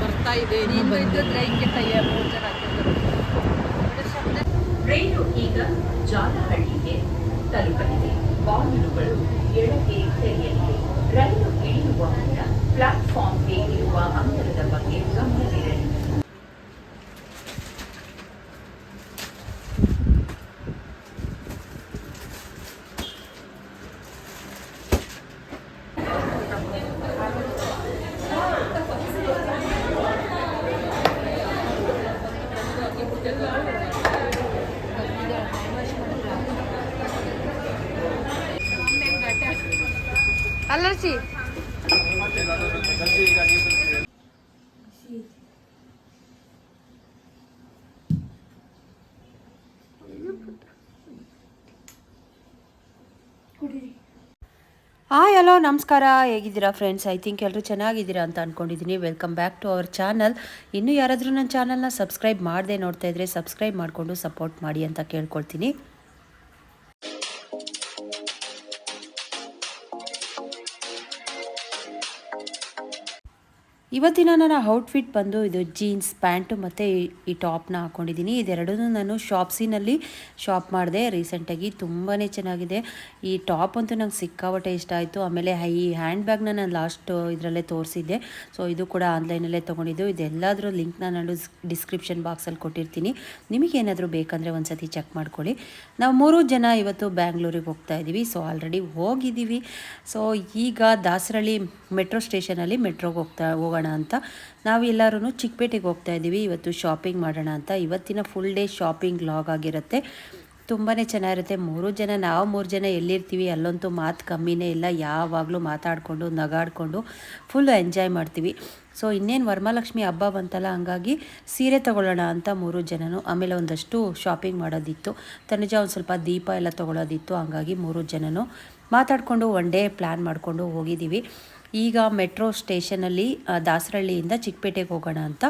ಬರ್ತಾ ಇದೆ ನೀನು ಇದ್ದಿದ್ರೆ ಹಿಂಗೆ ಟೈಯ ಮೂರು ಜನ ಹಾಕಿದ್ರು ರೈಲು ಈಗ ಜಾಲಹಳ್ಳಿಗೆ ತಲುಪಲಿದೆ. ಬಾಗಿಲುಗಳು ಎಡಕ್ಕೆ ತೆರೆಯಲಿದೆ ರೈಲು ಇಳಿಯುವ ಮುನ್ನ ಪ್ಲಾಟ್ಫಾರ್ಮ್ಗೆ ಇರುವ ಅಲ್ಲರ್ಸಿ ಹಾಯ್ ಹಲೋ ನಮಸ್ಕಾರ. ಹೇಗಿದ್ದೀರಾ ಫ್ರೆಂಡ್ಸ್ ಐ ಥಿಂಕ್ ಎಲ್ಲರೂ ಚೆನ್ನಾಗಿದ್ದೀರಾ ಅಂತ ಅಂದ್ಕೊಂಡಿದ್ದೀನಿ welcome back to our channel ಇನ್ನೂ ಯಾರಾದರೂ ನನ್ನ ಚಾನಲ್ನ ಸಬ್ಸ್ಕ್ರೈಬ್ ಮಾಡದೆ ನೋಡ್ತಾ ಇದ್ರೆ ಸಬ್ಸ್ಕ್ರೈಬ್ ಮಾಡಿಕೊಂಡು ಸಪೋರ್ಟ್ ಮಾಡಿ ಅಂತ ಕೇಳ್ಕೊಳ್ತೀನಿ. ಇವತ್ತಿನ ನನ್ನ ಔಟ್ಫಿಟ್ ಬಂದು ಇದು ಜೀನ್ಸ್ ಪ್ಯಾಂಟು ಮತ್ತು ಈ ಟಾಪ್ನ ಹಾಕ್ಕೊಂಡಿದ್ದೀನಿ ಇದೆರಡೂ ನಾನು ಶಾಪ್ಸಿನಲ್ಲಿ ಶಾಪ್ ಮಾಡಿದೆ. ರೀಸೆಂಟಾಗಿ ತುಂಬಾ ಚೆನ್ನಾಗಿದೆ. ಈ ಟಾಪ್ ಅಂತೂ ನಂಗೆ ಸಿಕ್ಕಾಪಟ್ಟೆ ಇಷ್ಟ ಆಯಿತು. ಆಮೇಲೆ ಈ ಹ್ಯಾಂಡ್ ಬ್ಯಾಗ್ನ ನಾನು ಲಾಸ್ಟ್ ಇದರಲ್ಲೇ ತೋರಿಸಿದ್ದೆ. ಸೊ ಇದು ಕೂಡ ಆನ್ಲೈನಲ್ಲೇ ತೊಗೊಂಡಿದ್ದು. ಇದೆಲ್ಲದರ ಲಿಂಕ್ನ ನಾನು ಡಿಸ್ಕ್ರಿಪ್ಷನ್ ಬಾಕ್ಸಲ್ಲಿ ಕೊಟ್ಟಿರ್ತೀನಿ. ನಿಮಗೆ ಏನಾದರೂ ಬೇಕಂದರೆ ಒಂದು ಸತಿ ಚೆಕ್ ಮಾಡ್ಕೊಳ್ಳಿ. ನಾವು ಮೂರು ಜನ ಇವತ್ತು ಬ್ಯಾಂಗ್ಳೂರಿಗೆ ಹೋಗ್ತಾ ಇದ್ದೀವಿ ಸೊ ಆಲ್ರೆಡಿ ಹೋಗಿದ್ದೀವಿ. ಸೊ ಈಗ ದಾಸರಳ್ಳಿ ಮೆಟ್ರೋ ಸ್ಟೇಷನಲ್ಲಿ ಮೆಟ್ರೋಗೆ ಹೋಗ್ತಾ, ಹೋಗೋಣ ಅಂತ. ನಾವು ಎಲ್ಲರೂ ಚಿಕ್ಕಪೇಟೆಗೆ ಹೋಗ್ತಾ ಇದ್ದೀವಿ. ಇವತ್ತು ಶಾಪಿಂಗ್ ಮಾಡೋಣ ಅಂತ. ಇವತ್ತಿನ ಫುಲ್ ಡೇ ಶಾಪಿಂಗ್ ಲಾಗ್ ಆಗಿರುತ್ತೆ. ತುಂಬಾ ಚೆನ್ನಾಗಿರುತ್ತೆ. ಮೂರು ಜನ, ನಾವು ಮೂರು ಜನ ಎಲ್ಲಿರ್ತೀವಿ ಅಲ್ಲಂತೂ ಮಾತು ಕಮ್ಮಿನೇ ಇಲ್ಲ. ಯಾವಾಗಲೂ ಮಾತಾಡಿಕೊಂಡು, ನಗಾಡಿಕೊಂಡು ಫುಲ್ ಎಂಜಾಯ್ ಮಾಡ್ತೀವಿ. ಸೊ ಇನ್ನೇನು ವರಮಹಾಲಕ್ಷ್ಮಿ ಹಬ್ಬ ಬಂತಲ್ಲ, ಹಂಗಾಗಿ ಸೀರೆ ತೊಗೊಳ್ಳೋಣ ಅಂತ ಮೂರು ಜನನು ಆಮೇಲೆ ಒಂದಷ್ಟು ಶಾಪಿಂಗ್ ಮಾಡೋದಿತ್ತು. ತನುಜ ಒಂದು ಸ್ವಲ್ಪ ದೀಪ ಎಲ್ಲ ತೊಗೊಳೋದಿತ್ತು ಹಂಗಾಗಿ ಮೂರು ಜನನು ಮಾತಾಡಿಕೊಂಡು ಒನ್ ಡೇ ಪ್ಲ್ಯಾನ್ ಮಾಡಿಕೊಂಡು ಹೋಗಿದ್ದೀವಿ. ಈಗ ಮೆಟ್ರೋ ಸ್ಟೇಷನಲ್ಲಿ ದಾಸರಳ್ಳಿಯಿಂದ ಚಿಕ್ಕಪೇಟೆಗೆ ಹೋಗೋಣ ಅಂತ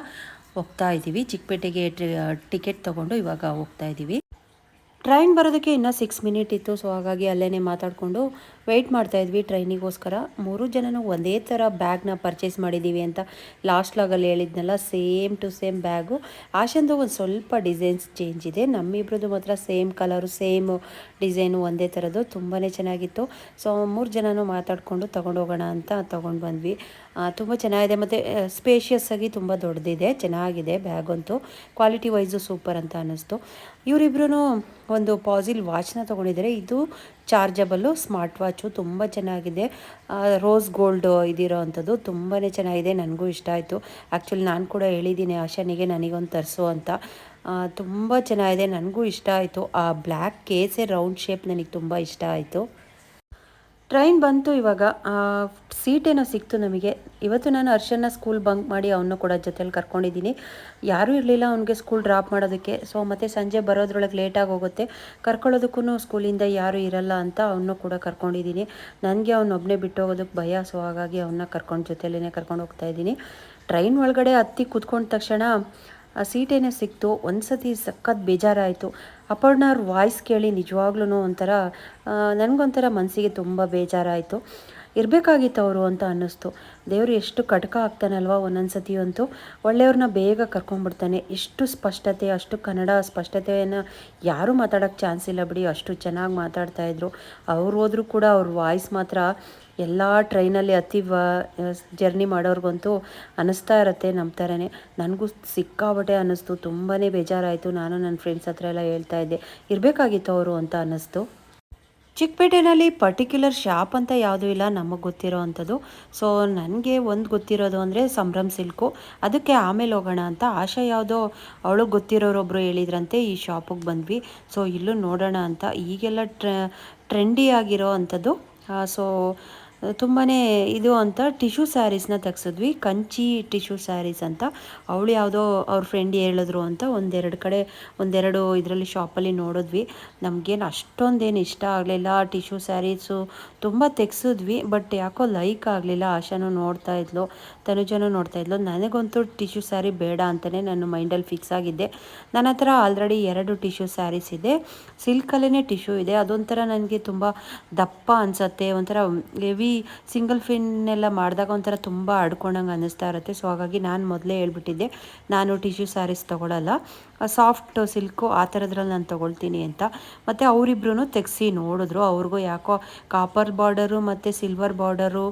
ಹೋಗ್ತಾ ಇದ್ದೀವಿ. ಚಿಕ್ಕಪೇಟೆಗೆ ಟಿಕೆಟ್ ತೊಗೊಂಡು ಇವಾಗ ಹೋಗ್ತಾ ಇದ್ದೀವಿ. ಟ್ರೈನ್ ಬರೋದಕ್ಕೆ ಇನ್ನೂ ಸಿಕ್ಸ್ ಮಿನಿಟ್ ಇತ್ತು. ಸೊ ಹಾಗಾಗಿ ಅಲ್ಲೇ ಮಾತಾಡಿಕೊಂಡು ವೆಯ್ಟ್ ಮಾಡ್ತಾ ಇದ್ವಿ ಟ್ರೈನಿಗೋಸ್ಕರ. ಮೂರು ಜನನು ಒಂದೇ ಥರ ಬ್ಯಾಗ್ನ ಪರ್ಚೇಸ್ ಮಾಡಿದ್ದೀವಿ ಅಂತ ಲಾಸ್ಟ್ ಲಾಗಲ್ಲಿ ಹೇಳಿದ್ನಲ್ಲ ಸೇಮ್ ಟು ಸೇಮ್ ಬ್ಯಾಗು ಆಶಂದು ಒಂದು ಸ್ವಲ್ಪ ಡಿಸೈನ್ಸ್ ಚೇಂಜ್ ಇದೆ. ನಮ್ಮಿಬ್ರದ್ದು ಮಾತ್ರ ಸೇಮ್ ಕಲರು ಸೇಮ್ ಡಿಸೈನು ಒಂದೇ ಥರದ್ದು. ತುಂಬಾ ಚೆನ್ನಾಗಿತ್ತು. ಸೊ ಮೂರು ಜನನೂ ಮಾತಾಡಿಕೊಂಡು ತೊಗೊಂಡೋಗೋಣ ಅಂತ ತೊಗೊಂಡು ಬಂದ್ವಿ. ತುಂಬ ಚೆನ್ನಾಗಿದೆ. ಮತ್ತು ಸ್ಪೇಷಿಯಸ್ ಆಗಿ ತುಂಬ ದೊಡ್ಡದಿದೆ ಚೆನ್ನಾಗಿದೆ ಬ್ಯಾಗ್ ಅಂತೂ. ಕ್ವಾಲಿಟಿ ವೈಸು ಸೂಪರ್ ಅಂತ ಅನ್ನಿಸ್ತು. ಇವರಿಬ್ರು ಒಂದು ಪಾಸಿಲ್ ವಾಚ್ನ ತೊಗೊಂಡಿದ್ದಾರೆ. ಇದು ಚಾರ್ಜಬಲ್ಲು, ಸ್ಮಾರ್ಟ್ ವಾಚು ತುಂಬ ಚೆನ್ನಾಗಿದೆ. ರೋಸ್ ಗೋಲ್ಡ್ ಇದಿರೋ ಅಂಥದ್ದು ತುಂಬಾ ಚೆನ್ನಾಗಿದೆ, ನನಗೂ ಇಷ್ಟ ಆಯಿತು. ಆ್ಯಕ್ಚುಲಿ ನಾನು ಕೂಡ ಹೇಳಿದ್ದೀನಿ ಆಶನಿಗೆ ನನಗೊಂದು ತರಿಸು ಅಂತ. ತುಂಬ ಚೆನ್ನಾಗಿದೆ, ನನಗೂ ಇಷ್ಟ ಆಯಿತು. ಆ ಬ್ಲ್ಯಾಕ್ ಕೇಸೆ ರೌಂಡ್ ಶೇಪ್ ನನಗೆ ತುಂಬ ಇಷ್ಟ ಆಯಿತು. ಟ್ರೈನ್ ಬಂತು ಇವಾಗ. ಸೀಟ್ ಏನೋ ಸಿಕ್ತು ನಮಗೆ. ಇವತ್ತು ನಾನು ಅರ್ಶನ್ನ ಸ್ಕೂಲ್ ಬಂಕ್ ಮಾಡಿ ಅವನು ಕೂಡ ಜೊತೆಯಲ್ಲಿ ಕರ್ಕೊಂಡಿದ್ದೀನಿ. ಯಾರೂ ಇರಲಿಲ್ಲ ಅವನಿಗೆ ಸ್ಕೂಲ್ ಡ್ರಾಪ್ ಮಾಡೋದಕ್ಕೆ. ಸೊ ಮತ್ತು ಸಂಜೆ ಬರೋದ್ರೊಳಗೆ ಲೇಟಾಗಿ ಹೋಗುತ್ತೆ. ಕರ್ಕೊಳ್ಳೋದಕ್ಕೂ ಸ್ಕೂಲಿಂದ ಯಾರೂ ಇರಲ್ಲ ಅಂತ ಅವನು ಕೂಡ ಕರ್ಕೊಂಡಿದ್ದೀನಿ. ನನಗೆ ಅವನೊಬ್ಬನೇ ಬಿಟ್ಟು ಹೋಗೋದಕ್ಕೆ ಭಯ. ಸೊ ಹಾಗಾಗಿ ಅವನ್ನ ಕರ್ಕೊಂಡು ಜೊತೆಯಲ್ಲೇ ಕರ್ಕೊಂಡು ಹೋಗ್ತಾ ಇದ್ದೀನಿ. ಟ್ರೈನ್ ಒಳಗಡೆ ಹತ್ತಿ ಕೂತ್ಕೊಂಡ ತಕ್ಷಣ, ಆ ಸೀಟೇನೇ ಸಿಕ್ತು. ಒಂದು ಸತಿ ಸಖತ್ ಬೇಜಾರಾಯಿತು. ಅಪರ್ಣ ಅವ್ರ ವಾಯ್ಸ್ ಕೇಳಿ ನಿಜವಾಗ್ಲೂ ಒಂಥರ ನನಗೊಂಥರ ಮನಸ್ಸಿಗೆ ತುಂಬ ಬೇಜಾರಾಯಿತು. ಇರಬೇಕಾಗಿತ್ತು ಅವರು ಅಂತ ಅನ್ನಿಸ್ತು. ದೇವರು ಎಷ್ಟು ಕಟಕ ಆಗ್ತಾನಲ್ವ ಒಂದೊಂದು ಸತಿ ಅಂತೂ. ಒಳ್ಳೆಯವ್ರನ್ನ ಬೇಗ ಕರ್ಕೊಂಡ್ಬಿಡ್ತಾನೆ. ಎಷ್ಟು ಸ್ಪಷ್ಟತೆ, ಅಷ್ಟು ಕನ್ನಡ ಸ್ಪಷ್ಟತೆಯನ್ನು ಯಾರೂ ಮಾತಾಡೋಕ್ಕೆ ಚಾನ್ಸ್ ಇಲ್ಲ ಬಿಡಿ. ಅಷ್ಟು ಚೆನ್ನಾಗಿ ಮಾತಾಡ್ತಾಯಿದ್ರು ಅವ್ರು ಹೋದರೂ ಕೂಡ ಅವ್ರ ವಾಯ್ಸ್ ಮಾತ್ರ ಎಲ್ಲ ಟ್ರೈನಲ್ಲಿ ಅತಿ ಜರ್ನಿ ಮಾಡೋರ್ಗಂತೂ ಅನ್ನಿಸ್ತಾ ಇರುತ್ತೆ ನಮ್ಮ ಥರನೇ ನನಗೂ ಸಿಕ್ಕಾಬಟ್ಟೆ ಅನ್ನಿಸ್ತು. ತುಂಬಾ ಬೇಜಾರಾಯಿತು. ನಾನು ನನ್ನ ಫ್ರೆಂಡ್ಸ್ ಹತ್ರ ಎಲ್ಲ ಹೇಳ್ತಾ ಇದ್ದೆ. ಇರಬೇಕಾಗಿತ್ತು ಅವರು ಅಂತ ಅನ್ನಿಸ್ತು. ಚಿಕ್ಕಪೇಟೆನಲ್ಲಿ ಪರ್ಟಿಕ್ಯುಲರ್ ಶಾಪ್ ಅಂತ ಯಾವುದೂ ಇಲ್ಲ, ನಮಗೆ ಗೊತ್ತಿರೋ ಅಂಥದ್ದು. ಸೊ ನನಗೆ ಒಂದು ಗೊತ್ತಿರೋದು ಅಂದರೆ ಸಂಭ್ರಮ್ ಸಿಲ್ಕು. ಅದಕ್ಕೆ ಆಮೇಲೆ ಹೋಗೋಣ ಅಂತ ಆಶಾ ಯಾವುದೋ ಅವಳು ಗೊತ್ತಿರೋರೊಬ್ಬರು ಹೇಳಿದ್ರಂತೆ ಈ ಶಾಪಿಗೆ ಬಂದ್ವಿ. ಸೊ ಇಲ್ಲೂ ನೋಡೋಣ ಅಂತ. ಈಗೆಲ್ಲ ಟ್ರೆ ಟ್ರೆಂಡಿ ಆಗಿರೋ ಅಂಥದ್ದು. ಸೊ ತುಂಬಾ ಇದು ಅಂತ ಟಿಶ್ಯೂ ಸ್ಯಾರೀಸ್ನ ತೆಗ್ಸಿದ್ವಿ. ಕಂಚಿ ಟಿಶ್ಯೂ ಸ್ಯಾರೀಸ್ ಅಂತ. ಅವಳು ಯಾವುದೋ ಅವ್ರ ಫ್ರೆಂಡ್ ಹೇಳಿದ್ರು ಅಂತ ಒಂದೆರಡು ಕಡೆ, ಒಂದೆರಡು ಇದರಲ್ಲಿ ಶಾಪಲ್ಲಿ ನೋಡಿದ್ವಿ. ನಮಗೇನು ಅಷ್ಟೊಂದೇನು ಇಷ್ಟ ಆಗಲಿಲ್ಲ. ಟಿಶ್ಯೂ ಸ್ಯಾರೀಸು ತುಂಬ ತೆಗ್ಸಿದ್ವಿ. ಬಟ್ ಯಾಕೋ ಲೈಕ್ ಆಗಲಿಲ್ಲ. ಆಶಾನು ನೋಡ್ತಾ ಇದ್ಲು, ತನುಜನೂ ನೋಡ್ತಾ ಇದ್ಲು. ನನಗಂತೂ ಟಿಶ್ಯೂ ಸ್ಯಾರಿ ಬೇಡ ಅಂತಲೇ ನಾನು ಮೈಂಡಲ್ಲಿ ಫಿಕ್ಸ್ ಆಗಿದ್ದೆ. ನನ್ನ ಹತ್ರ ಆಲ್ರೆಡಿ ಎರಡು ಟಿಶ್ಯೂ ಸ್ಯಾರೀಸ್ ಇದೆ. ಸಿಲ್ಕಲ್ಲೇ ಟಿಶ್ಯೂ ಇದೆ. ಅದೊಂಥರ ನನಗೆ ತುಂಬ ದಪ್ಪ ಅನಿಸತ್ತೆ. ಒಂಥರ ಹೆವಿ ಸಿಂಗಲ್ ಫಿನ್ ಎಲ್ಲ ಮಾಡಿದಾಗ ಒಂಥರ ತುಂಬ ಆಡ್ಕೊಂಡಂಗೆ ಅನ್ನಿಸ್ತಾ ಇರುತ್ತೆ. ಸೊ ಹಾಗಾಗಿ ನಾನು ಮೊದಲೇ ಹೇಳ್ಬಿಟ್ಟಿದ್ದೆ. ನಾನು ಟಿಶ್ಯೂ ಸ್ಯಾರೀಸ್ ತೊಗೊಳಲ್ಲ. ಸಾಫ್ಟ್ ಸಿಲ್ಕು ಆ ಥರದ್ರಲ್ಲಿ ನಾನು ತೊಗೊಳ್ತೀನಿ ಅಂತ. ಮತ್ತು ಅವರಿಬ್ರು ತೆಗೆಸಿ ನೋಡಿದ್ರು. ಅವ್ರಿಗೂ ಯಾಕೋ ಕಾಪರ್ ಬಾರ್ಡರು ಮತ್ತು ಸಿಲ್ವರ್ ಬಾರ್ಡರು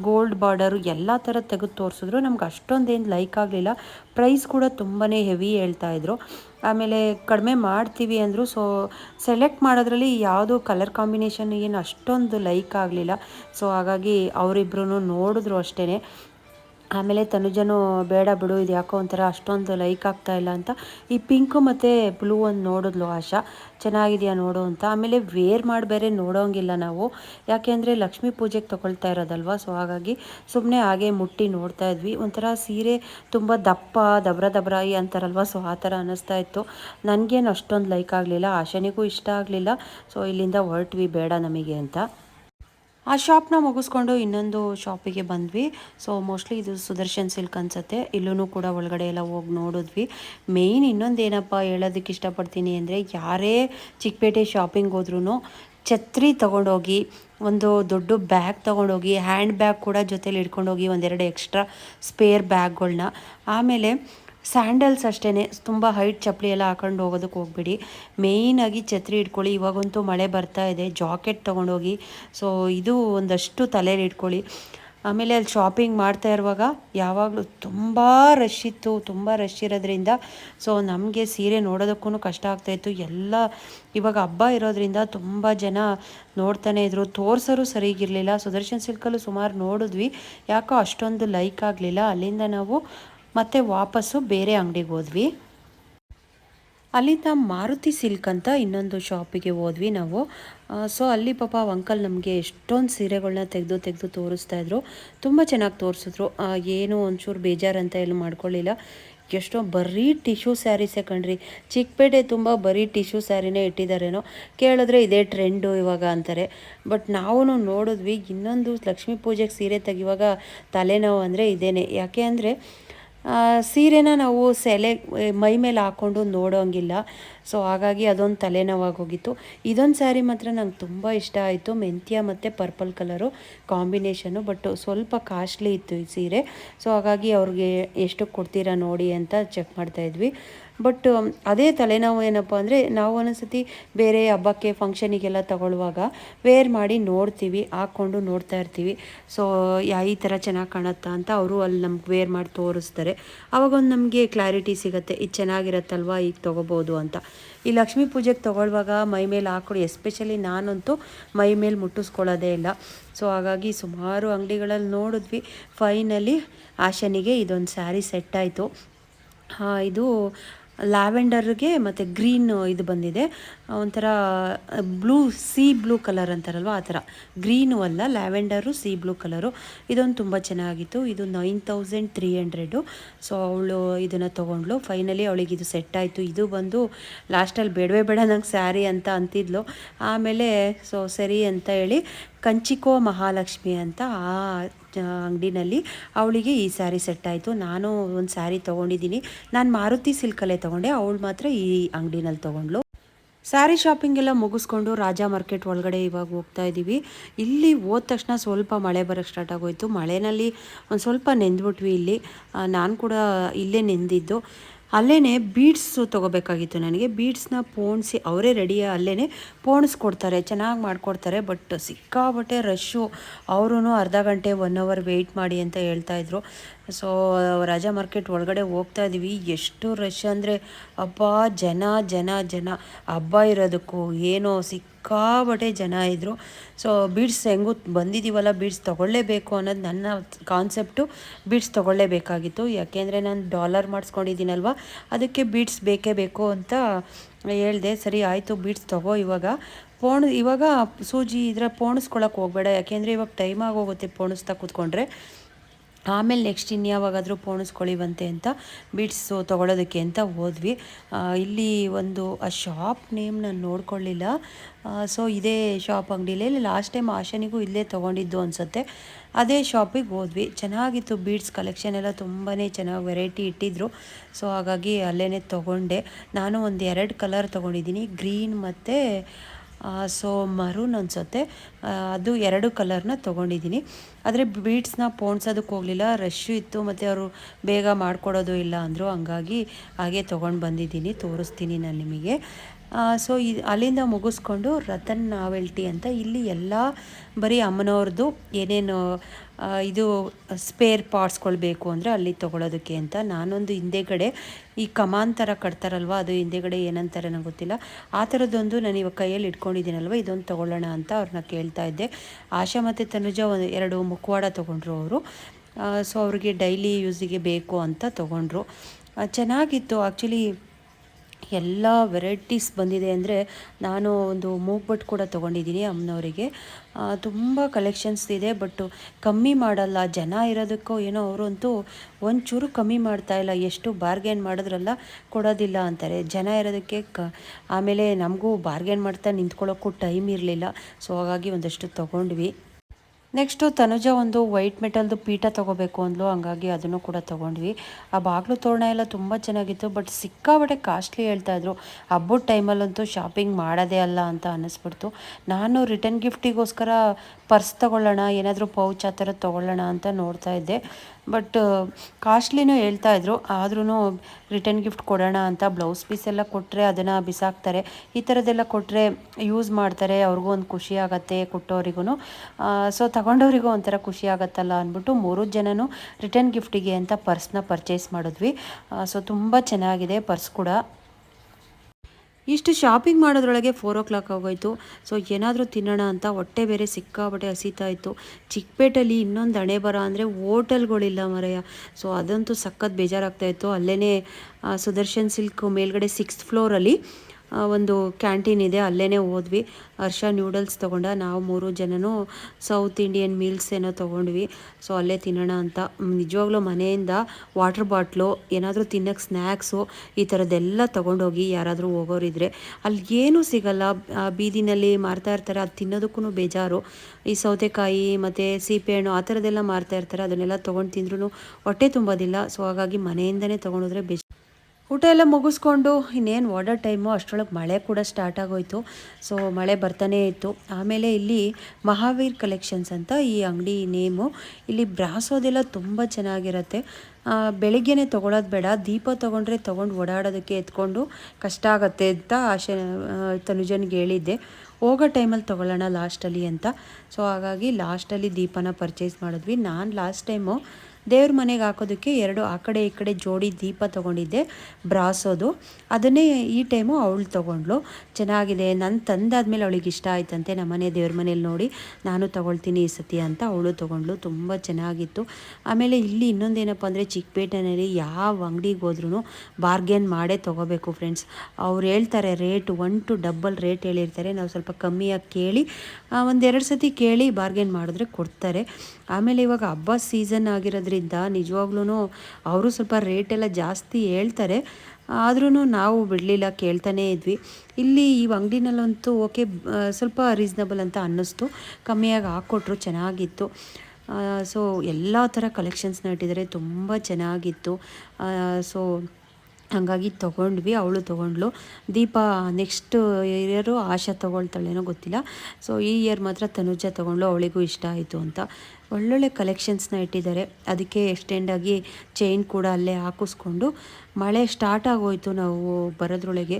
ಗೋಲ್ಡ್ ಬಾರ್ಡರು ಎಲ್ಲ ಥರ ತೆಗೆದು ತೋರಿಸಿದ್ರು. ನಮ್ಗೆ ಅಷ್ಟೊಂದೇನು ಲೈಕ್ ಆಗಲಿಲ್ಲ. ಪ್ರೈಸ್ ಕೂಡ ತುಂಬಾ ಹೆವಿ ಹೇಳ್ತಾ ಇದ್ರು. ಆಮೇಲೆ ಕಡಿಮೆ ಮಾಡ್ತೀವಿ ಅಂದರು. ಸೊ ಸೆಲೆಕ್ಟ್ ಮಾಡೋದ್ರಲ್ಲಿ ಯಾವುದು ಕಲರ್ ಕಾಂಬಿನೇಷನ್ ಏನು ಅಷ್ಟೊಂದು ಲೈಕ್ ಆಗಲಿಲ್ಲ. ಸೊ ಹಾಗಾಗಿ ಅವರಿಬ್ರು ನೋಡಿದ್ರು ಅಷ್ಟೇ ಆಮೇಲೆ ತನುಜನು, ಬೇಡ ಬಿಡು, ಇದು ಯಾಕೋ ಒಂಥರ ಅಷ್ಟೊಂದು ಲೈಕ್ ಆಗ್ತಾ ಇಲ್ಲ ಅಂತ ಈ ಪಿಂಕು ಮತ್ತು ಬ್ಲೂ ಒಂದು ನೋಡಿದ್ಲು ಆಶಾ. ಚೆನ್ನಾಗಿದೆಯಾ ನೋಡು ಅಂತ. ಆಮೇಲೆ ವೇರ್ ಮಾಡಿ ಬೇರೆ ನೋಡೋಂಗಿಲ್ಲ ನಾವು. ಯಾಕೆ ಅಂದರೆ ಲಕ್ಷ್ಮೀ ಪೂಜೆಗೆ ತೊಗೊಳ್ತಾ ಇರೋದಲ್ವ? ಸೊ ಹಾಗಾಗಿ ಸುಮ್ಮನೆ ಹಾಗೆ ಮುಟ್ಟಿ ನೋಡ್ತಾ ಇದ್ವಿ. ಒಂಥರ ಸೀರೆ ತುಂಬ ದಪ್ಪ, ದಬ್ರ ದಬ್ರಾಯಿ ಅಂತಾರಲ್ವ? ಸೊ ಆ ಥರ ಅನ್ನಿಸ್ತಾ ಇತ್ತು. ನನಗೇನು ಅಷ್ಟೊಂದು ಲೈಕ್ ಆಗಲಿಲ್ಲ. ಆಶನಿಗೂ ಇಷ್ಟ ಆಗಲಿಲ್ಲ. ಸೊ ಇಲ್ಲಿಂದ ಹೊರಟ್ವಿ, ಬೇಡ ನಮಗೆ ಅಂತ. ಆ ಶಾಪ್ನ ಮುಗಿಸ್ಕೊಂಡು ಇನ್ನೊಂದು ಶಾಪಿಗೆ ಬಂದ್ವಿ. ಸೊ ಮೋಸ್ಟ್ಲಿ ಇದು ಸುದರ್ಶನ್ ಸಿಲ್ಕ್ ಅನ್ಸುತ್ತೆ. ಇಲ್ಲೂ ಕೂಡ ಒಳಗಡೆ ಎಲ್ಲ ಹೋಗಿ ನೋಡಿದ್ವಿ. ಮೇಯ್ನ್ ಇನ್ನೊಂದು ಏನಪ್ಪ ಹೇಳೋದಕ್ಕೆ ಇಷ್ಟಪಡ್ತೀನಿ ಅಂದರೆ, ಯಾರೇ ಚಿಕ್ಕಪೇಟೆ ಶಾಪಿಂಗ್ ಹೋದ್ರೂ ಛತ್ರಿ ತೊಗೊಂಡೋಗಿ, ಒಂದು ದೊಡ್ಡ ಬ್ಯಾಗ್ ತೊಗೊಂಡೋಗಿ ಹ್ಯಾಂಡ್ ಬ್ಯಾಗ್ ಕೂಡ ಜೊತೇಲಿ ಇಟ್ಕೊಂಡೋಗಿ ಒಂದೆರಡು ಎಕ್ಸ್ಟ್ರಾ ಸ್ಪೇರ್ ಬ್ಯಾಗ್ಗಳನ್ನ ಆಮೇಲೆ ಸ್ಯಾಂಡಲ್ಸ್ ಅಷ್ಟೇ ತುಂಬ ಹೈಟ್ ಚಪ್ಪಲಿ ಎಲ್ಲ ಹಾಕೊಂಡು ಹೋಗೋದಕ್ಕೆ ಹೋಗ್ಬೇಡಿ. ಮೇಯ್ನಾಗಿ ಛತ್ರಿ ಇಟ್ಕೊಳ್ಳಿ. ಇವಾಗಂತೂ ಮಳೆ ಬರ್ತಾ ಇದೆ, ಜಾಕೆಟ್ ತೊಗೊಂಡೋಗಿ. ಸೊ ಇದು ಒಂದಷ್ಟು ತಲೆಯಲ್ಲಿ ಇಟ್ಕೊಳ್ಳಿ. ಆಮೇಲೆ ಅಲ್ಲಿ ಶಾಪಿಂಗ್ ಮಾಡ್ತಾ ಇರುವಾಗ ಯಾವಾಗಲೂ ತುಂಬ ರಶ್ ಇತ್ತು, ತುಂಬ ರಶ್ ಇರೋದ್ರಿಂದ. ಸೊ ನಮಗೆ ಸೀರೆ ನೋಡೋದಕ್ಕೂ ಕಷ್ಟ ಆಗ್ತಾಯಿತ್ತು ಎಲ್ಲ ಇವಾಗ ಹಬ್ಬ ಇರೋದ್ರಿಂದ ತುಂಬ ಜನ ನೋಡ್ತಾನೆ ಇದ್ರು. ತೋರ್ಸೋರು ಸರಿಗಿರಲಿಲ್ಲ. ಸುದರ್ಶನ್ ಸಿಲ್ಕಲ್ಲೂ ಸುಮಾರು ನೋಡಿದ್ವಿ. ಯಾಕೋ ಅಷ್ಟೊಂದು ಲೈಕ್ ಆಗಲಿಲ್ಲ. ಅಲ್ಲಿಂದ ನಾವು ಮತ್ತೆ ವಾಪಸ್ಸು ಬೇರೆ ಅಂಗಡಿಗೆ ಹೋದ್ವಿ. ಅಲ್ಲಿಂದ ಮಾರುತಿ ಸಿಲ್ಕ್ ಅಂತ ಇನ್ನೊಂದು ಶಾಪಿಗೆ ಹೋದ್ವಿ ನಾವು. ಸೊ ಅಲ್ಲಿ ಪಾಪ ಅಂಕಲ್ ನಮಗೆ ಎಷ್ಟೊಂದು ಸೀರೆಗಳನ್ನ ತೆಗೆದು ತೆಗೆದು ತೋರಿಸ್ತಾ ಇದ್ರು. ತುಂಬ ಚೆನ್ನಾಗಿ ತೋರಿಸಿದ್ರು. ಏನು ಒಂಚೂರು ಬೇಜಾರಂತ ಎಲ್ಲೂ ಮಾಡ್ಕೊಳ್ಳಿಲ್ಲ. ಎಷ್ಟೋ ಬರೀ ಟಿಶ್ಯೂ ಸ್ಯಾರೀಸೇ ಕಣ್ರಿ. ಚಿಕ್ಕಪೇಟೆ ತುಂಬ ಬರೀ ಟಿಶ್ಯೂ ಸ್ಯಾರಿನೇ ಇಟ್ಟಿದ್ದಾರೇನೋ ಕೇಳಿದ್ರೆ ಇದೇ ಟ್ರೆಂಡು ಇವಾಗ ಅಂತಾರೆ. ಬಟ್ ನಾವು ನೋಡಿದ್ವಿ, ಇನ್ನೊಂದು ಲಕ್ಷ್ಮೀ ಪೂಜೆಗೆ ಸೀರೆ ತೆಗಿವಾಗ ತಲೆನೋವು ಅಂದರೆ ಇದೇನೆ. ಯಾಕೆ ಅಂದರೆ ಸೀರೆನ ನಾವು ಸೆಲೆ ಮೈ ಮೇಲೆ ಹಾಕ್ಕೊಂಡು ನೋಡೋಂಗಿಲ್ಲ. ಸೊ ಹಾಗಾಗಿ ಅದೊಂದು ತಲೆನೋವಾಗೋಗಿತ್ತು. ಇದೊಂದು ಸ್ಯಾರಿ ಮಾತ್ರ ನಂಗೆ ತುಂಬ ಇಷ್ಟ ಆಯಿತು. ಮೆಂತ್ಯ ಮತ್ತು ಪರ್ಪಲ್ ಕಲರು ಕಾಂಬಿನೇಷನು ಬಟ್ ಸ್ವಲ್ಪ ಕಾಸ್ಟ್ಲಿ ಇತ್ತು ಈ ಸೀರೆ. ಸೊ ಹಾಗಾಗಿ ಅವ್ರಿಗೆ ಎಷ್ಟು ಕೊಡ್ತೀರಾ ನೋಡಿ ಅಂತ ಚೆಕ್ ಮಾಡ್ತಾಯಿದ್ವಿ ಬಟ್ ಅದೇ ತಲೆನೋವು ಏನಪ್ಪ ಅಂದರೆ, ನಾವು ಒಂದೊಂದ್ಸತಿ ಬೇರೆ ಹಬ್ಬಕ್ಕೆ ಫಂಕ್ಷನಿಗೆಲ್ಲ ತಗೊಳ್ಳುವಾಗ ವೇರ್ ಮಾಡಿ ನೋಡ್ತೀವಿ, ಹಾಕ್ಕೊಂಡು ನೋಡ್ತಾ ಇರ್ತೀವಿ. ಸೊ ಈ ಥರ ಚೆನ್ನಾಗಿ ಕಾಣುತ್ತಾ ಅಂತ ಅವರು ಅಲ್ಲಿ ನಮ್ಗೆ ವೇರ್ ಮಾಡಿ ತೋರಿಸ್ತಾರೆ. ಅವಾಗೊಂದು ನಮಗೆ ಕ್ಲಾರಿಟಿ ಸಿಗುತ್ತೆ, ಇದು ಚೆನ್ನಾಗಿರತ್ತಲ್ವಾ, ಈಗ ತೊಗೋಬೋದು ಅಂತ. ಈ ಲಕ್ಷ್ಮೀ ಪೂಜೆಗೆ ತೊಗೊಳ್ಳುವಾಗ ಮೈ ಮೇಲೆ ಹಾಕೊಳ್ಳಿ ಎಸ್ಪೆಷಲಿ ನಾನಂತೂ ಮೈ ಮೇಲೆ ಮುಟ್ಟಿಸ್ಕೊಳ್ಳೋದೇ ಇಲ್ಲ. ಸೊ ಹಾಗಾಗಿ ಸುಮಾರು ಅಂಗಡಿಗಳಲ್ಲಿ ನೋಡಿದ್ವಿ. ಫೈನಲಿ ಆಶನಿಗೆ ಇದೊಂದು ಸ್ಯಾರಿ ಸೆಟ್ ಆಯಿತು. ಇದು ಲ್ಯಾವೆಂಡರ್ಗೆ ಮತ್ತು ಗ್ರೀನ್ ಇದು ಬಂದಿದೆ. ಒಂಥರ ಬ್ಲೂ, ಸೀ ಬ್ಲೂ ಕಲರ್ ಅಂತಾರಲ್ವ ಆ ಥರ. ಗ್ರೀನು ಅಲ್ಲ, ಲ್ಯಾವೆಂಡರು ಸೀ ಬ್ಲೂ ಕಲರು. ಇದೊಂದು ತುಂಬ ಚೆನ್ನಾಗಿತ್ತು. ಇದು nine thousand three hundred. So, ಅವಳು ಇದನ್ನು ತೊಗೊಂಡ್ಳು. ಫೈನಲಿ ಅವಳಿಗೆ ಇದು ಸೆಟ್ ಆಯಿತು. ಇದು ಬಂದು ಲಾಸ್ಟಲ್ಲಿ ಬೇಡವೇ ಬೇಡ ನಂಗೆ ಸ್ಯಾರಿ ಅಂತ ಅಂತಿದ್ಲು. ಆಮೇಲೆ, ಸೊ, ಸರಿ ಅಂತ ಹೇಳಿ ಕಂಚಿಕೋ ಮಹಾಲಕ್ಷ್ಮಿ ಅಂತ ಆ ಅಂಗಡಿನಲ್ಲಿ ಅವಳಿಗೆ ಈ ಸ್ಯಾರಿ ಸೆಟ್ ಆಯಿತು. ನಾನು ಒಂದು ಸ್ಯಾರಿ ತೊಗೊಂಡಿದ್ದೀನಿ. ನಾನು ಮಾರುತಿ ಸಿಲ್ಕಲ್ಲೇ ತೊಗೊಂಡೆ. ಅವಳು ಮಾತ್ರ ಈ ಅಂಗಡಿನಲ್ಲಿ ತೊಗೊಂಡ್ಳು. ಸ್ಯಾರಿ ಶಾಪಿಂಗ್ ಎಲ್ಲ ಮುಗಿಸ್ಕೊಂಡು ರಾಜಾ ಮಾರ್ಕೆಟ್ ಒಳಗಡೆ ಇವಾಗ ಹೋಗ್ತಾ ಇದ್ದೀವಿ ಇಲ್ಲಿ ಹೋದ ತಕ್ಷಣ ಸ್ವಲ್ಪ ಮಳೆ ಬರೋಕ್ಕೆ ಸ್ಟಾರ್ಟ್ ಆಗೋಯ್ತು. ಮಳೆಯಲ್ಲಿ ಒಂದು ಸ್ವಲ್ಪ ನೆಂದ್ಬಿಟ್ವಿ ಇಲ್ಲಿ. ನಾನು ಕೂಡ ಇಲ್ಲೇ ನೆಂದಿದ್ದು. ಅಲ್ಲೇ ಬೀಡ್ಸು ತೊಗೋಬೇಕಾಗಿತ್ತು ನನಗೆ. ಬೀಡ್ಸ್ನ ಪೋಣಿಸಿ ಅವರೇ ರೆಡಿ ಅಲ್ಲೇ ಪೋಣಿಸ್ಕೊಡ್ತಾರೆ, ಚೆನ್ನಾಗಿ ಮಾಡಿಕೊಡ್ತಾರೆ ಬಟ್ ಸಿಕ್ಕಾಬಟ್ಟೆ ರಶ್ಶು ಅವರು ಅರ್ಧ ಗಂಟೆ ಒನ್ ಅವರ್ ವೆಯ್ಟ್ ಮಾಡಿ ಅಂತ ಹೇಳ್ತಾಯಿದ್ರು ಸೊ ರಾಜಾ ಮಾರ್ಕೆಟ್ ಒಳಗಡೆ ಹೋಗ್ತಾ ಇದ್ದೀವಿ. ಎಷ್ಟು ರಶ್ ಅಂದರೆ ಅಪ್ಪ ಜನ ಜನ ಜನ. ಹಬ್ಬ ಇರೋದಕ್ಕೂ ಏನೋ ಸಿಕ್ ಸಿಕ್ಕಾಬಟ್ಟೆ ಜನ ಇದ್ದರು ಸೊ ಬೀಡ್ಸ್ ಹೆಂಗೂ ಬಂದಿದ್ದೀವಲ್ಲ ಬೀಡ್ಸ್ ತೊಗೊಳ್ಳೇಬೇಕು ಅನ್ನೋದು ನನ್ನ ಕಾನ್ಸೆಪ್ಟು ಬೀಡ್ಸ್ ತೊಗೊಳ್ಳೇಬೇಕಾಗಿತ್ತು. ಯಾಕೆಂದರೆ ನಾನು ಡಾಲರ್ ಮಾಡಿಸ್ಕೊಂಡಿದ್ದೀನಲ್ವ, ಅದಕ್ಕೆ ಬೀಡ್ಸ್ ಬೇಕೇ ಬೇಕು ಅಂತ ಹೇಳಿದೆ, ಸರಿ, ಆಯಿತು ಬೀಡ್ಸ್ ತಗೋ ಇವಾಗ. ಪೋಣ, ಇವಾಗ ಸೂಜಿ ಇದ್ರೆ ಪೋಣಿಸ್ಕೊಳಕ್ಕೆ ಹೋಗಬೇಡ. ಯಾಕೆಂದರೆ ಇವಾಗ ಟೈಮ್ ಆಗೋಗುತ್ತೆ ಪೋಣಿಸ್ತಾ ಕೂತ್ಕೊಂಡ್ರೆ. ಆಮೇಲೆ ನೆಕ್ಸ್ಟ್ ಇನ್ಯಾವಾಗಾದರೂ ಪೋಣಿಸ್ಕೊಳ್ಳಿವಂತೆ ಅಂತ ಬೀಡ್ಸು ತೊಗೊಳೋದಕ್ಕೆ ಅಂತ ಹೋದ್ವಿ. ಇಲ್ಲಿ ಒಂದು, ಆ ಶಾಪ್ ನೇಮ್ ನಾನು ನೋಡ್ಕೊಳ್ಳಿಲ್ಲ. ಸೊ ಇದೇ ಶಾಪ್ ಅಂಗಡಿಲೇ ಲಾಸ್ಟ್ ಟೈಮ್ ಆಶನಿಗೂ ಇಲ್ಲೇ ತೊಗೊಂಡಿದ್ದು ಅನಿಸುತ್ತೆ. ಅದೇ ಶಾಪಿಗೆ ಹೋದ್ವಿ. ಚೆನ್ನಾಗಿತ್ತು ಬೀಡ್ಸ್ ಕಲೆಕ್ಷನ್ ಎಲ್ಲ ತುಂಬಾ ಚೆನ್ನಾಗಿ ವೆರೈಟಿ ಇಟ್ಟಿದ್ರು. ಸೊ ಹಾಗಾಗಿ ಅಲ್ಲೇ ತೊಗೊಂಡೆ. ನಾನು ಒಂದು ಎರಡು ಕಲರ್ ತೊಗೊಂಡಿದ್ದೀನಿ. ಗ್ರೀನ್ ಮತ್ತು ಸೊ ಮರೂನ್ ಅನಿಸುತ್ತೆ. ಅದು ಎರಡು ಕಲರ್ನ ತೊಗೊಂಡಿದ್ದೀನಿ. ಆದರೆ ಬೀಡ್ಸ್ನ ಪೋಣಿಸೋದಕ್ಕೆ ಹೋಗಲಿಲ್ಲ ರಶ್ಶು ಇತ್ತು, ಮತ್ತು ಅವರು ಬೇಗ ಮಾಡಿಕೊಡೋದು ಇಲ್ಲ ಅಂದರು, ಹಂಗಾಗಿ ಹಾಗೆ ತೊಗೊಂಡು ಬಂದಿದ್ದೀನಿ, ತೋರಿಸ್ತೀನಿ ನಾನು ನಿಮಗೆ. ಸೊ ಇ ಅಲ್ಲಿಂದ ಮುಗಿಸ್ಕೊಂಡು ರತನ್ ನಾವೆಲ್ಟಿ ಅಂತ ಇಲ್ಲಿ ಎಲ್ಲ ಬರೀ ಅಮ್ಮನವ್ರದ್ದು ಏನೇನು ಇದು ಸ್ಪೇರ್ ಪಾರ್ಟ್ಸ್ಗಳು ಬೇಕು ಅಂದರೆ ಅಲ್ಲಿ ತೊಗೊಳೋದಕ್ಕೆ ಅಂತ ನಾನೊಂದು ಹಿಂದೆಗಡೆ ಈ ಕಮಾನ್ ಥರ ಕಟ್ತಾರಲ್ವ, ಅದು ಹಿಂದೆಗಡೆ ಏನಂತಾರೆ ನನಗೆ ಗೊತ್ತಿಲ್ಲ. ಆ ಥರದ್ದೊಂದು ನಾನು ಇವಾಗ ಕೈಯಲ್ಲಿ ಇಟ್ಕೊಂಡಿದ್ದೀನಲ್ವ, ಇದೊಂದು ತೊಗೊಳ್ಳೋಣ ಅಂತ ಅವ್ರನ್ನ ಕೇಳ್ತಾ ಇದ್ದೆ. ಆಶಾ ಮತ್ತು ತನುಜ ಒಂದು ಎರಡು ಮುಖವಾಡ ತೊಗೊಂಡ್ರು ಅವರು. ಸೊ ಅವ್ರಿಗೆ ಡೈಲಿ ಯೂಸಿಗೆ ಬೇಕು ಅಂತ ತೊಗೊಂಡ್ರು. ಚೆನ್ನಾಗಿತ್ತು. ಆ್ಯಕ್ಚುಲಿ ಎಲ್ಲ ವೆರೈಟೀಸ್ ಬಂದಿದೆ ಅಂದರೆ ನಾನು ಒಂದು ಮೂಗ್ಬಟ್ ಕೂಡ ತೊಗೊಂಡಿದ್ದೀನಿ ಅಮ್ಮನವರಿಗೆ. ತುಂಬ ಕಲೆಕ್ಷನ್ಸ್ ಇದೆ ಬಟ್ಟು ಕಮ್ಮಿ ಮಾಡಲ್ಲ. ಜನ ಇರೋದಕ್ಕೋ ಏನೋ ಅವರಂತೂ ಒಂಚೂರು ಕಮ್ಮಿ ಮಾಡ್ತಾ ಇಲ್ಲ. ಎಷ್ಟು ಬಾರ್ಗೇನ್ ಮಾಡಿದ್ರಲ್ಲ, ಕೊಡೋದಿಲ್ಲ ಅಂತಾರೆ. ಜನ ಇರೋದಕ್ಕೆ ಕ, ಆಮೇಲೆ ನಮಗೂ ಬಾರ್ಗೇನ್ ಮಾಡ್ತಾ ನಿಂತ್ಕೊಳ್ಳೋಕ್ಕೂ ಟೈಮ್ ಇರಲಿಲ್ಲ. ಸೊ, ಹಾಗಾಗಿ ಒಂದಷ್ಟು ತೊಗೊಂಡ್ವಿ. ನೆಕ್ಸ್ಟು ತನುಜ ಒಂದು ವೈಟ್ ಮೆಟಲ್ದು ಪೀಠ ತೊಗೋಬೇಕು ಅಂದ್ಲು. ಹಂಗಾಗಿ ಅದನ್ನು ಕೂಡ ತೊಗೊಂಡ್ವಿ. ಆ ಬಾಗಿಲು ತೋರಣ ಎಲ್ಲ ತುಂಬ ಚೆನ್ನಾಗಿತ್ತು ಬಟ್ ಸಿಕ್ಕಾಬಟ್ಟೆ ಕಾಸ್ಟ್ಲಿ ಹೇಳ್ತಾಯಿದ್ರು ಹಬ್ಬದ ಟೈಮಲ್ಲಂತೂ ಶಾಪಿಂಗ್ ಮಾಡೋದೇ ಅಲ್ಲ ಅಂತ ಅನ್ನಿಸ್ಬಿಡ್ತು. ನಾನು ರಿಟರ್ನ್ ಗಿಫ್ಟಿಗೋಸ್ಕರ ಪರ್ಸ್ ತೊಗೊಳ್ಳೋಣ, ಏನಾದರೂ ಪೌಚ್ ಆ ಥರ ತೊಗೊಳ್ಳೋಣ ಅಂತ ನೋಡ್ತಾ ಇದ್ದೆ. ಬಟ್ ಕಾಸ್ಟ್ಲಿನೂ ಹೇಳ್ತಾ ಇದ್ರು. ಆದ್ರೂ ರಿಟರ್ನ್ ಗಿಫ್ಟ್ ಕೊಡೋಣ ಅಂತ ಬ್ಲೌಸ್ ಪೀಸ್ ಎಲ್ಲ ಕೊಟ್ಟರೆ ಅದನ್ನು ಬಿಸಾಕ್ತಾರೆ. ಈ ಥರದ್ದೆಲ್ಲ ಕೊಟ್ಟರೆ ಯೂಸ್ ಮಾಡ್ತಾರೆ, ಅವ್ರಿಗೂ ಒಂದು ಖುಷಿ ಆಗತ್ತೆ ಕೊಟ್ಟೋರಿಗೂ ಸೊ ತಗೊಂಡವರಿಗೂ ಒಂಥರ ಖುಷಿ ಆಗತ್ತಲ್ಲ ಅಂದ್ಬಿಟ್ಟು ಮೂರು ಜನನೂ ರಿಟರ್ನ್ ಗಿಫ್ಟಿಗೆ ಅಂತ ಪರ್ಸ್ನ ಪರ್ಚೇಸ್ ಮಾಡಿದ್ವಿ. ಸೊ ತುಂಬ ಚೆನ್ನಾಗಿದೆ ಪರ್ಸ್ ಕೂಡ. ಇಷ್ಟು ಶಾಪಿಂಗ್ ಮಾಡೋದ್ರೊಳಗೆ ಫೋರ್ ಓ ಕ್ಲಾಕ್ ಆಗೋಯ್ತು. ಸೊ ಏನಾದರೂ ತಿನ್ನೋಣ ಅಂತ ಹೊಟ್ಟೆ ಬೇರೆ ಸಿಕ್ಕಾಬಟ್ಟೆ ಹಸಿತಾ ಇತ್ತು. ಚಿಕ್ಕಪೇಟೆಯಲ್ಲಿ ಇನ್ನೊಂದು ಹಣೆ ಬರ ಅಂದರೆ ಹೋಟೆಲ್ಗಳಿಲ್ಲ ಮರೆಯ. ಸೊ ಅದಂತೂ ಸಖತ್ ಬೇಜಾರಾಗ್ತಾಯಿತ್ತು ಅಲ್ಲೇ ಸುದರ್ಶನ್ ಸಿಲ್ಕ್ ಮೇಲ್ಗಡೆ ಸಿಕ್ಸ್ತ್ ಫ್ಲೋರಲ್ಲಿ ಒಂದು ಕ್ಯಾಂಟೀನ್ ಇದೆ ಅಲ್ಲೇ ಹೋದ್ವಿ. ಹರ್ಷ ನ್ಯೂಡಲ್ಸ್ ತೊಗೊಂಡ, ನಾವು ಮೂರು ಜನನೂ ಸೌತ್ ಇಂಡಿಯನ್ ಮೀಲ್ಸ್ ಏನೋ ತೊಗೊಂಡ್ವಿ. ಸೊ, ಅಲ್ಲೇ ತಿನ್ನೋಣ ಅಂತ. ನಿಜವಾಗ್ಲೂ ಮನೆಯಿಂದ ವಾಟರ್ ಬಾಟ್ಲು, ಏನಾದರೂ ತಿನ್ನೋಕ್ಕೆ ಸ್ನ್ಯಾಕ್ಸು ಈ ಥರದ್ದೆಲ್ಲ ತೊಗೊಂಡೋಗಿ ಯಾರಾದರೂ ಹೋಗೋರಿದ್ರೆ ಅಲ್ಲಿ ಏನೂ ಸಿಗಲ್ಲ. ಬೀದಿನಲ್ಲಿ ಮಾರ್ತಾ ಇರ್ತಾರೆ, ಅದು ತಿನ್ನೋದಕ್ಕೂ ಬೇಜಾರು. ಈ ಸೌತೆಕಾಯಿ ಮತ್ತು ಸೀಬೆಹಣ್ಣು ಆ ಥರದ್ದೆಲ್ಲ ಮಾರ್ತಾ ಇರ್ತಾರೆ, ಅದನ್ನೆಲ್ಲ ತೊಗೊಂಡು ತಿಂದ್ರೂ ಹೊಟ್ಟೆ ತುಂಬೋದಿಲ್ಲ. ಸೊ, ಹಾಗಾಗಿ ಮನೆಯಿಂದನೇ ತೊಗೊಂಡೋದ್ರೆ ಬೇಜ ಊಟ ಎಲ್ಲ ಮುಗಿಸ್ಕೊಂಡು ಇನ್ನೇನು ವಾರ್ಡರ್ ಟೈಮು, ಅಷ್ಟರೊಳಗೆ ಮಳೆ ಕೂಡ ಸ್ಟಾರ್ಟ್ ಆಗೋಯ್ತು. ಸೊ ಮಳೆ ಬರ್ತಾನೇ ಇತ್ತು. ಆಮೇಲೆ ಇಲ್ಲಿ ಮಹಾವೀರ್ ಕಲೆಕ್ಷನ್ಸ್ ಅಂತ ಈ ಅಂಗಡಿ ನೇಮು. ಇಲ್ಲಿ ಬ್ರಾಸೋದೆಲ್ಲ ತುಂಬ ಚೆನ್ನಾಗಿರುತ್ತೆ. ಬೆಳಿಗ್ಗೆನೇ ತೊಗೊಳೋದು ಬೇಡ. ದೀಪ ತೊಗೊಂಡ್ರೆ ತೊಗೊಂಡು ಓಡಾಡೋದಕ್ಕೆ ಎತ್ಕೊಂಡು ಕಷ್ಟ ಆಗುತ್ತೆ ಅಂತ ಆಶೆ ತನುಜನ್ಗೆ ಹೇಳಿದ್ದೆ. ಹೋಗೋ ಟೈಮಲ್ಲಿ ತೊಗೊಳ್ಳೋಣ ಲಾಸ್ಟಲ್ಲಿ ಅಂತ. ಸೊ ಹಾಗಾಗಿ ಲಾಸ್ಟಲ್ಲಿ ದೀಪನ ಪರ್ಚೇಸ್ ಮಾಡಿದ್ವಿ. ನಾನು ಲಾಸ್ಟ್ ಟೈಮು ದೇವ್ರ ಮನೆಗೆ ಹಾಕೋದಕ್ಕೆ ಎರಡು ಆ ಕಡೆ ಈ ಕಡೆ ಜೋಡಿ ದೀಪ ತೊಗೊಂಡಿದ್ದೆ, ಬ್ರಾಸೋದು. ಅದನ್ನೇ ಈ ಟೈಮು ಅವಳು ತೊಗೊಂಡ್ಳು. ಚೆನ್ನಾಗಿದೆ. ನಾನು ತಂದಾದ್ಮೇಲೆ ಅವಳಿಗೆ ಇಷ್ಟ ಆಯ್ತಂತೆ. ನಮ್ಮ ಮನೆ ದೇವ್ರ ಮನೇಲಿ ನೋಡಿ ನಾನು ತೊಗೊಳ್ತೀನಿ ಈ ಸತಿ ಅಂತ ಅವಳು ತೊಗೊಂಡ್ಳು. ತುಂಬ ಚೆನ್ನಾಗಿತ್ತು. ಆಮೇಲೆ ಇಲ್ಲಿ ಇನ್ನೊಂದೇನಪ್ಪ ಅಂದರೆ ಚಿಕ್ಕಪೇಟೆನಲ್ಲಿ ಯಾವ ಅಂಗಡಿಗೆ ಹೋದ್ರೂ ಬಾರ್ಗೇನ್ ಮಾಡೇ ತೊಗೋಬೇಕು ಫ್ರೆಂಡ್ಸ್ ಅವ್ರು ಹೇಳ್ತಾರೆ rate one to double rate ಹೇಳಿರ್ತಾರೆ. ನಾವು ಸ್ವಲ್ಪ ಕಮ್ಮಿಯಾಗಿ ಕೇಳಿ ಒಂದೆರಡು ಸತಿ ಕೇಳಿ ಬಾರ್ಗೇನ್ ಮಾಡಿದ್ರೆ ಕೊಡ್ತಾರೆ. ಆಮೇಲೆ ಇವಾಗ ಹಬ್ಬ ಸೀಸನ್ ಆಗಿರೋದ್ರಿಂದ ನಿಜವಾಗ್ಲೂ ಅವರು ಸ್ವಲ್ಪ ರೇಟ್ ಎಲ್ಲ ಜಾಸ್ತಿ ಹೇಳ್ತಾರೆ. ಆದ್ರೂ ನಾವು ಬಿಡಲಿಲ್ಲ ಕೇಳ್ತಾನೇ ಇದ್ವಿ. ಇಲ್ಲಿ ಈ ಅಂಗಡಿನಲ್ಲಂತೂ ಓಕೆ ಸ್ವಲ್ಪ ರೀಸ್ನಬಲ್ ಅಂತ ಅನ್ನಿಸ್ತು. ಕಮ್ಮಿಯಾಗಿ ಹಾಕ್ಕೊಟ್ರು, ಚೆನ್ನಾಗಿತ್ತು. ಸೊ ಎಲ್ಲ ಥರ ಕಲೆಕ್ಷನ್ಸ್ನ ಇಟ್ಟಿದ್ದಾರೆ ತುಂಬ ಚೆನ್ನಾಗಿತ್ತು. ಸೊ ಹಾಗಾಗಿ ತೊಗೊಂಡ್ವಿ, ಅವಳು ತೊಗೊಂಡ್ಳು. ದೀಪ ನೆಕ್ಸ್ಟ್ ಇಯರು ಆಶಾ ತೊಗೊಳ್ತಾಳೇನೋ ಗೊತ್ತಿಲ್ಲ. ಸೊ ಈ ಇಯರ್ ಮಾತ್ರ ತನುಜ ತೊಗೊಂಡ್ಳು, ಅವಳಿಗೂ ಇಷ್ಟ ಆಯಿತು ಅಂತ. ಒಳ್ಳೊಳ್ಳೆ ಕಲೆಕ್ಷನ್ಸ್ನ ಇಟ್ಟಿದ್ದಾರೆ. ಅದಕ್ಕೆ ಎಕ್ಸ್ಟೆಂಡಾಗಿ ಚೈನ್ ಕೂಡ ಅಲ್ಲೇ ಹಾಕಿಸ್ಕೊಂಡು ಮಳೆ ಸ್ಟಾರ್ಟ್ ಆಗೋಯ್ತು ನಾವು ಬರೋದ್ರೊಳಗೆ.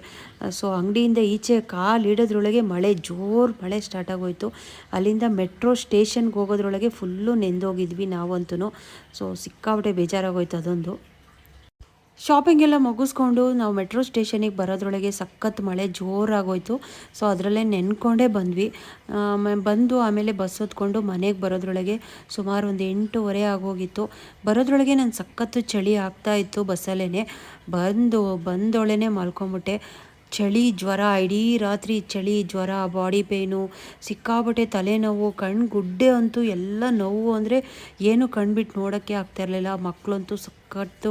ಸೊ ಅಂಗಡಿಯಿಂದ ಈಚೆ ಕಾಲು ಇಡೋದ್ರೊಳಗೆ ಮಳೆ ಜೋರು ಮಳೆ ಸ್ಟಾರ್ಟ್ ಆಗೋಯ್ತು. ಅಲ್ಲಿಂದ ಮೆಟ್ರೋ ಸ್ಟೇಷನ್ಗೆ ಹೋಗೋದ್ರೊಳಗೆ ಫುಲ್ಲು ನೆಂದೋಗಿದ್ವಿ ನಾವಂತೂ ಸೊ ಸಿಕ್ಕಾಪಟ್ಟೆ ಬೇಜಾರಾಗೋಯ್ತು ಅದೊಂದು. ಶಾಪಿಂಗ್ ಎಲ್ಲ ಮುಗಿಸ್ಕೊಂಡು ನಾವು ಮೆಟ್ರೋ ಸ್ಟೇಷನಿಗೆ ಬರೋದ್ರೊಳಗೆ ಸಖತ್ ಮಳೆ ಜೋರಾಗೋಯ್ತು. ಸೊ ಅದರಲ್ಲೇ ನೆನ್ಕೊಂಡೇ ಬಂದ್ವಿ. ಬಂದು ಆಮೇಲೆ ಬಸ್ ಹೊತ್ಕೊಂಡು ಮನೆಗೆ ಬರೋದ್ರೊಳಗೆ ಸುಮಾರು ಒಂದು ಎಂಟೂವರೆ ಆಗೋಗಿತ್ತು. ಬರೋದ್ರೊಳಗೆ ನಾನು ಸಖತ್ತು ಚಳಿ ಆಗ್ತಾಯಿತ್ತು ಬಸ್ಸಲ್ಲೇ ಬಂದು, ಬಂದೊಳೇನೆ ಮಲ್ಕೊಂಬಿಟ್ಟೆ. ಚಳಿ ಜ್ವರ, ಇಡೀ ರಾತ್ರಿ ಚಳಿ ಜ್ವರ ಬಾಡಿ ಪೇಯ್ನು ಸಿಕ್ಕಾಪಟ್ಟೆ ತಲೆನೋವು ಕಣ್ಣು ಗುಡ್ಡೆ ಅಂತೂ ಎಲ್ಲ ನೋವು ಅಂದರೆ ಏನು ಕಣ್ಬಿಟ್ಟು ನೋಡೋಕ್ಕೆ ಆಗ್ತಾ ಇರಲಿಲ್ಲ. ಮಕ್ಕಳಂತೂ ಸಖತ್ತು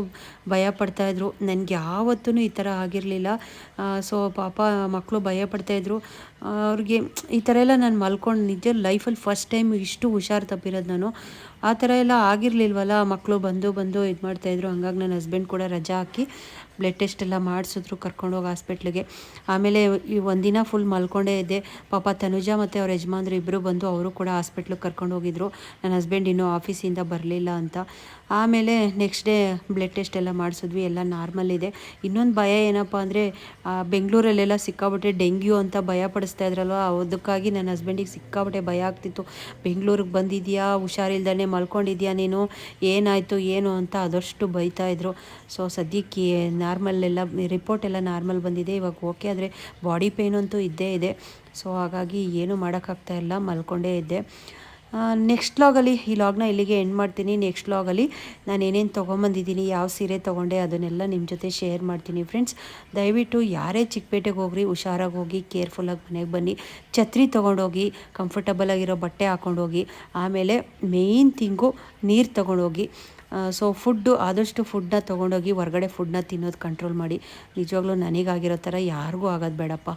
ಭಯ ಪಡ್ತಾಯಿದ್ರು ನನಗೆ ಯಾವತ್ತೂ ಈ ಥರ ಆಗಿರಲಿಲ್ಲ. ಸೊ ಪಾಪ ಮಕ್ಕಳು ಭಯ ಪಡ್ತಾಯಿದ್ರು ಅವ್ರಿಗೆ ಈ ಥರ ಎಲ್ಲ ನಾನು ಮಲ್ಕೊಂಡು ನಿಜ ಲೈಫಲ್ಲಿ ಫಸ್ಟ್ ಟೈಮ್ ಇಷ್ಟು ಹುಷಾರು ತಪ್ಪಿರೋದು ನಾನು. ಆ ಥರ ಎಲ್ಲ ಆಗಿರಲಿಲ್ವಲ್ಲ ಮಕ್ಕಳು ಬಂದು ಬಂದು ಇದು ಮಾಡ್ತಾಯಿದ್ರು ಹಂಗಾಗಿ ನನ್ನ ಹಸ್ಬೆಂಡ್ ಕೂಡ ರಜಾ ಹಾಕಿ ಬ್ಲಡ್ ಟೆಸ್ಟ್ ಎಲ್ಲ ಮಾಡಿಸಿದ್ರು ಕರ್ಕೊಂಡೋಗಿ ಹಾಸ್ಪಿಟ್ಲಿಗೆ ಆಮೇಲೆ ಈ ಒಂದಿನ ಫುಲ್ ಮಲ್ಕೊಂಡೇ ಇದ್ದೆ. ಪಾಪ ತನುಜ ಮತ್ತು ಅವ್ರ ಯಜಮಾನ್ರು ಇಬ್ಬರು ಬಂದು ಅವರು ಕೂಡ ಹಾಸ್ಪಿಟ್ಲಿಗೆ ಕರ್ಕೊಂಡು ಹೋಗಿದ್ರು. ನನ್ನ ಹಸ್ಬೆಂಡ್ ಇನ್ನೂ ಆಫೀಸಿಂದ ಬರಲಿಲ್ಲ ಅಂತ. ಆಮೇಲೆ ನೆಕ್ಸ್ಟ್ ಡೇ ಬ್ಲಡ್ ಟೆಸ್ಟ್ ಎಲ್ಲ ಮಾಡಿಸಿದ್ವಿ, ಎಲ್ಲ ನಾರ್ಮಲ್ ಇದೆ. ಇನ್ನೊಂದು ಭಯ ಏನಪ್ಪ ಅಂದರೆ ಬೆಂಗಳೂರಲ್ಲೆಲ್ಲ ಸಿಕ್ಕಾಬಟ್ಟೆ ಡೆಂಗ್ಯೂ ಅಂತ ಭಯ ಪಡಿಸ್ತಾ ಇದ್ರಲ್ವ? ಅದಕ್ಕಾಗಿ ನನ್ನ ಹಸ್ಬೆಂಡಿಗೆ ಸಿಕ್ಕಾಬಟ್ಟೆ ಭಯ ಆಗ್ತಿತ್ತು. ಬೆಂಗಳೂರಿಗೆ ಬಂದಿದ್ಯಾ? ಹುಷಾರಿಲ್ದೇ ಮಲ್ಕೊಂಡಿದ್ಯಾ ನೀನು? ಏನಾಯಿತು, ಏನು ಅಂತ ಅದಷ್ಟು ಬೈತಾ ಇದ್ರು. ಸೊ ಸದ್ಯಕ್ಕೆ ನಾರ್ಮಲ್ ಎಲ್ಲ ರಿಪೋರ್ಟ್ ಎಲ್ಲ ನಾರ್ಮಲ್ ಬಂದಿದೆ. ಇವಾಗ ಓಕೆ ಆದರೆ ಬಾಡಿ ಪೇಯ್ನ್ ಅಂತೂ ಇದ್ದೇ ಇದೆ. ಸೊ ಹಾಗಾಗಿ ಏನೂ ಮಾಡೋಕ್ಕಾಗ್ತಾ ಇಲ್ಲ, ಮಲ್ಕೊಂಡೇ ಇದ್ದೆ. ನೆಕ್ಸ್ಟ್ ಲಾಗಲ್ಲಿ ಈ ಲಾಗ್ನ ಇಲ್ಲಿಗೆ ಎಂಡ್ ಮಾಡ್ತೀನಿ. ನೆಕ್ಸ್ಟ್ ಲಾಗಲ್ಲಿ ನಾನು ಏನೇನು ತೊಗೊಂಬಂದಿದ್ದೀನಿ, ಯಾವ ಸೀರೆ ತೊಗೊಂಡೆ, ಅದನ್ನೆಲ್ಲ ನಿಮ್ಮ ಜೊತೆ ಶೇರ್ ಮಾಡ್ತೀನಿ ಫ್ರೆಂಡ್ಸ್ ದಯವಿಟ್ಟು ಯಾರೇ ಚಿಕ್ಕಪೇಟೆಗೆ ಹೋಗ್ರಿ, ಹುಷಾರಾಗಿ ಹೋಗಿ ಕೇರ್ಫುಲ್ಲಾಗಿ ಮನೆಗೆ ಬನ್ನಿ. ಛತ್ರಿ ತೊಗೊಂಡೋಗಿ ಕಂಫರ್ಟಬಲ್ ಆಗಿರೋ ಬಟ್ಟೆ ಹಾಕ್ಕೊಂಡೋಗಿ ಆಮೇಲೆ ಮೇಯ್ನ್ ತಿಂಗು ನೀರು ತೊಗೊಂಡೋಗಿ. ಸೊ ಫುಡ್ಡು ಆದಷ್ಟು ಫುಡ್ನ ತೊಗೊಂಡೋಗಿ, ಹೊರಗಡೆ ಫುಡ್ನ ತಿನ್ನೋದು ಕಂಟ್ರೋಲ್ ಮಾಡಿ. ನಿಜವಾಗ್ಲೂ ನನಗಾಗಿರೋ ಥರ ಯಾರಿಗೂ ಆಗೋದು ಬೇಡಪ್ಪ.